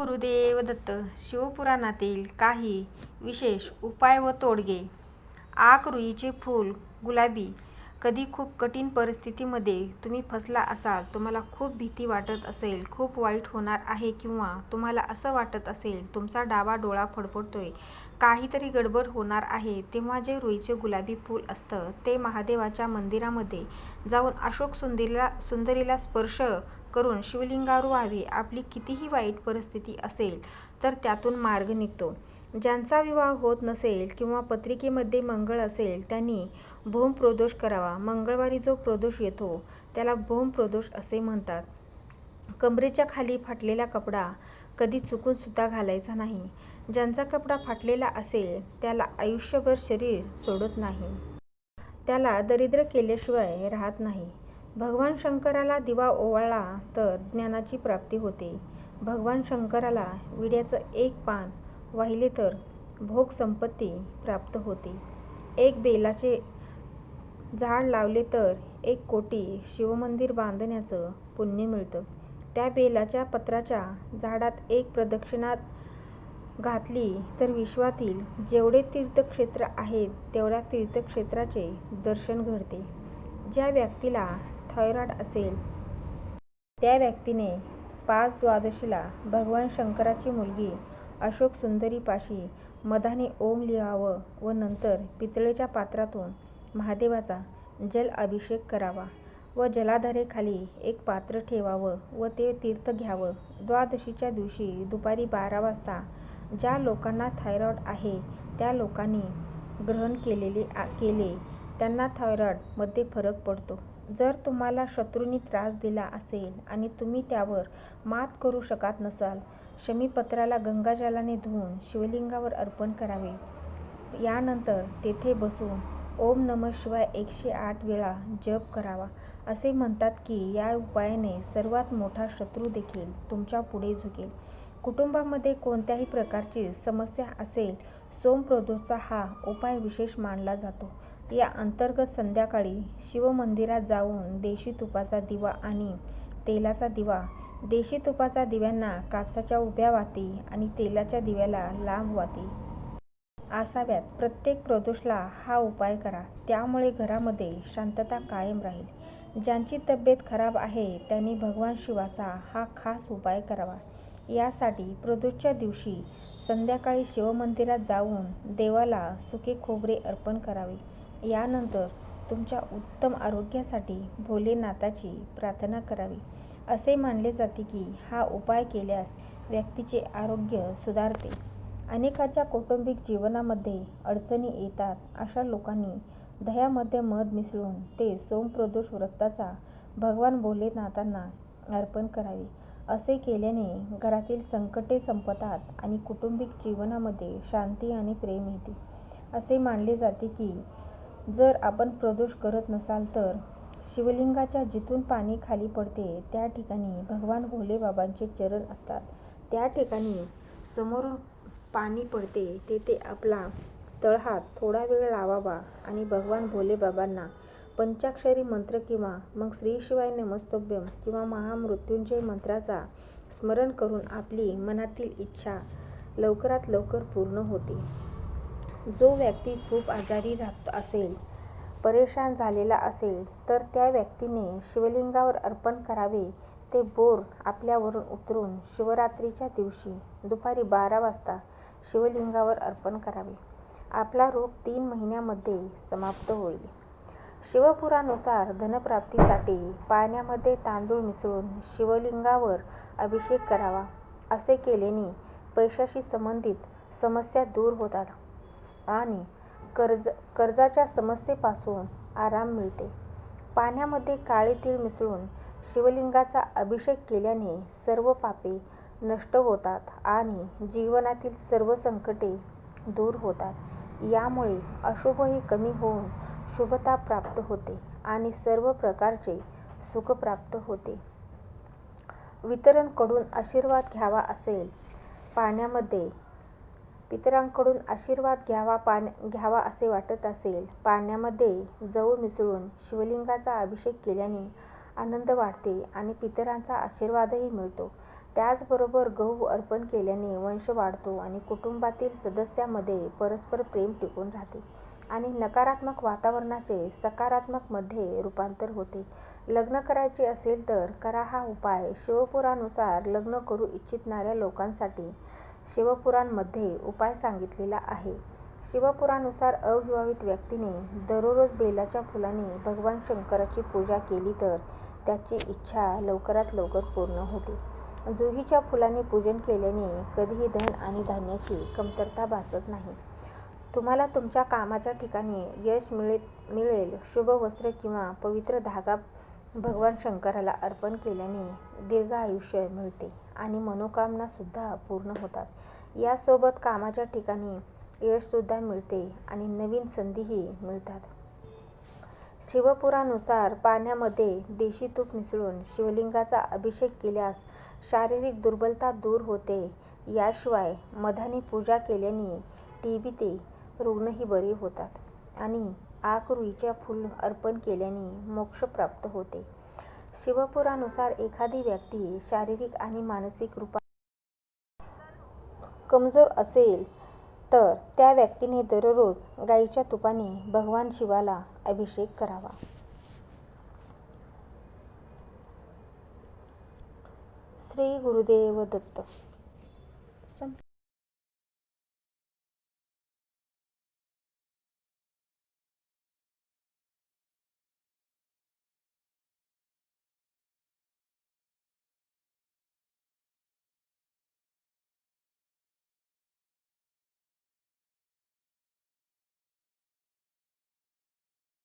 गुरुदेव दत्त शिवपुराणातील काही विशेष उपाय व तोडगे. आक रुईचे फूल गुलाबी कधी खूप कठीण परिस्थितीमध्ये तुम्ही फसला असाल तुम्हाला खूप भीती वाटत असेल खूप वाईट होणार आहे किंवा तुम्हाला असं वाटत असेल तुमचा डावा डोळा फडफडतोय काहीतरी गडबड होणार आहे तेव्हा जे रुईचे गुलाबी फूल असतं ते महादेवाच्या मंदिरामध्ये जाऊन अशोक सुंदरीला सुंदरीला स्पर्श करून शिवलिंगावर व्हावी आपली कितीही वाईट परिस्थिती असेल तर त्यातून मार्ग निघतो. ज्यांचा विवाह होत नसेल किंवा पत्रिकेमध्ये मंगळ असेल त्यांनी भौम प्रदोष करावा. मंगळवारी जो प्रदोष येतो त्याला भौम प्रदोष असे म्हणतात. कमरेच्या खाली फाटलेला कपडा कधी चुकून सुद्धा घालायचा नाही. ज्यांचा कपडा फाटलेला असेल त्याला आयुष्यभर शरीर सोडत नाही. त्याला दरिद्र केल्याशिवाय राहत नाही. भगवान शंकराला दिवा ओवाळला तर ज्ञानाची प्राप्ती होते. भगवान शंकराला विड्याचं एक पान वाहिले तर भोग संपत्ती प्राप्त होते. एक बेलाचे झाड लावले तर एक कोटी शिवमंदिर बांधण्याचं पुण्य मिळतं. त्या बेलाच्या पत्राच्या झाडात एक प्रदक्षिणात घातली तर विश्वातील जेवढे तीर्थक्षेत्र आहेत तेवढ्या तीर्थक्षेत्राचे दर्शन घडते. ज्या व्यक्तीला थायरॉइड असेल. त्या व्यक्तीने पाच द्वादशीला भगवान शंकराची मुलगी अशोक सुंदरीपाशी मधाने ओम लिहावं व नंतर पितळेच्या पात्रातून महादेवाचा जल अभिषेक करावा व जलाधारेखाली एक पात्र ठेवावं व ते तीर्थ घ्यावं. द्वादशीच्या दिवशी दुपारी बारा वाजता ज्या लोकांना थायरॉइड आहे त्या लोकांनी ग्रहण केलेले केले त्यांना थायरॉइडमध्ये फरक पडतो. जर तुम्हाला शत्रूंनी त्रास दिला असेल आणि तुम्ही त्यावर मात करू शकत नसाल शमीपत्राला गंगाजलाने धुवून शिवलिंगावर अर्पण करावे. यानंतर तेथे बसून ओम नमः शिवाय एकशे आठ वेळा जप करावा असे म्हणतात की या उपायाने सर्वात मोठा शत्रू देखील तुमच्यापुढे झुकेल. कुटुंबामध्ये कोणत्याही प्रकारची समस्या असेल सोमप्रदोषचा हा उपाय विशेष मानला जातो. या अंतर्गत संध्याकाळी शिवमंदिरात जाऊन देशी तुपाचा दिवा आणि तेलाचा दिवा देशी तुपाचा दिव्यांना कापसाच्या उभ्या वाती आणि तेलाच्या दिव्याला लांब वाती. असाव्यात प्रत्येक प्रदोषला हा उपाय करा. त्यामुळे घरामध्ये शांतता कायम राहील. ज्यांची तब्येत खराब आहे त्यांनी भगवान शिवाचा हा खास उपाय करावा. यासाठी प्रदोषच्या दिवशी संध्याकाळी शिवमंदिरात जाऊन देवाला सुके खोबरे अर्पण करावे. यानंतर तुमच्या उत्तम आरोग्यासाठी भोलेनाथाची प्रार्थना करावी. असे मानले जाते की हा उपाय केल्यास व्यक्तीचे आरोग्य सुधारते. अनेकाच्या कौटुंबिक जीवनामध्ये अडचणी येतात अशा लोकांनी दह्यामध्ये मध मिसळून ते सोमप्रदोष व्रताचा भगवान भोलेनाथांना अर्पण करावे. असे केल्याने घरातील संकटे संपतात आणि कुटुंबिक जीवनामध्ये शांती आणि प्रेम येते. असे मानले जाते की जर आपण प्रदोष करत नसाल तर शिवलिंगाच्या जिथून पाणी खाली पडते त्या ठिकाणी भगवान भोलेबाबांचे चरण असतात. त्या ठिकाणी समोरून पाणी पडते तेथे आपला तळहात थोडा वेळ लावावा आणि भगवान भोलेबाबांना पंचाक्षरी मंत्र किंवा मग श्री शिवाय नमस्तोभ्यम किंवा महामृत्युंजय मंत्राचा स्मरण करून आपली मनातील इच्छा लवकरात लवकर पूर्ण होते. जो व्यक्ती खूप आजारी राहत असेल परेशान झालेला असेल तर त्या व्यक्तीने शिवलिंगावर अर्पण करावे. ते बोर आपल्यावरून उतरून शिवरात्रीच्या दिवशी दुपारी बारा वाजता शिवलिंगावर अर्पण करावे. आपला रोग तीन महिन्यामध्ये समाप्त होईल. शिवपुरानुसार धनप्राप्तीसाठी पाण्यामध्ये तांदूळ मिसळून शिवलिंगावर अभिषेक करावा असे केल्याने पैशाशी संबंधित समस्या दूर होतात. आणि कर्ज कर्जाच्या समस्येपासून आराम मिळते. पाण्यामध्ये काळे तीळ मिसळून शिवलिंगाचा अभिषेक केल्याने सर्व पापे नष्ट होतात आणि जीवनातील सर्व संकटे दूर होतात. यामुळे अशुभही कमी होऊन शुभता प्राप्त होते आणि सर्व प्रकारचे सुख प्राप्त होते. वितरणकडून आशीर्वाद घ्यावा असेल. पाण्यामध्ये पितरांकडून आशीर्वाद घ्यावा पान घ्यावा असे वाटत असेल. पाण्यामध्ये जव मिसळून शिवलिंगाचा अभिषेक केल्याने आनंद वाढते आणि पितरांचा आशीर्वादही मिळतो. त्याचबरोबर गहू अर्पण केल्याने वंश वाढतो आणि कुटुंबातील सदस्यामध्ये परस्पर प्रेम टिकून राहते आणि नकारात्मक वातावरणाचे सकारात्मकमध्ये रूपांतर होते. लग्न करायचे असेल तर करा हा उपाय. शिवपुरानुसार लग्न करू इच्छिणाऱ्या लोकांसाठी शिवपुराणमध्ये उपाय सांगितलेला आहे. शिवपुराणानुसार अविवाहित व्यक्तीने दररोज बेलाच्या फुलाने भगवान शंकराची पूजा केली तर त्याची इच्छा लवकरात लवकर पूर्ण होते. जुहीच्या फुलाने पूजन केल्याने कधीही धन आणि धान्याची कमतरता भासत नाही. तुम्हाला तुमच्या कामाच्या ठिकाणी यश मिळेल शुभ वस्त्र किंवा पवित्र धागा भगवान शंकराला अर्पण केल्याने दीर्घ आयुष्य मिळते आणि मनोकामनासुद्धा पूर्ण होतात. यासोबत कामाच्या ठिकाणी यशसुद्धा मिळते आणि नवीन संधीही मिळतात. शिवपुरानुसार पाण्यामध्ये देशी तूप मिसळून शिवलिंगाचा अभिषेक केल्यास शारीरिक दुर्बलता दूर होते. याशिवाय मधाने पूजा केल्याने टीबीचे रुग्णही बरे होतात आणि आक फूल अर्पण केल्याने मोक्ष प्राप्त होते. शिवपुराणानुसार एखादी व्यक्ती शारीरिक आणि मानसिक रूपाने कमजोर असेल तर त्या व्यक्तीने दररोज गाईच्या तुपाने भगवान शिवाला अभिषेक करावा. श्री गुरुदेव दत्त.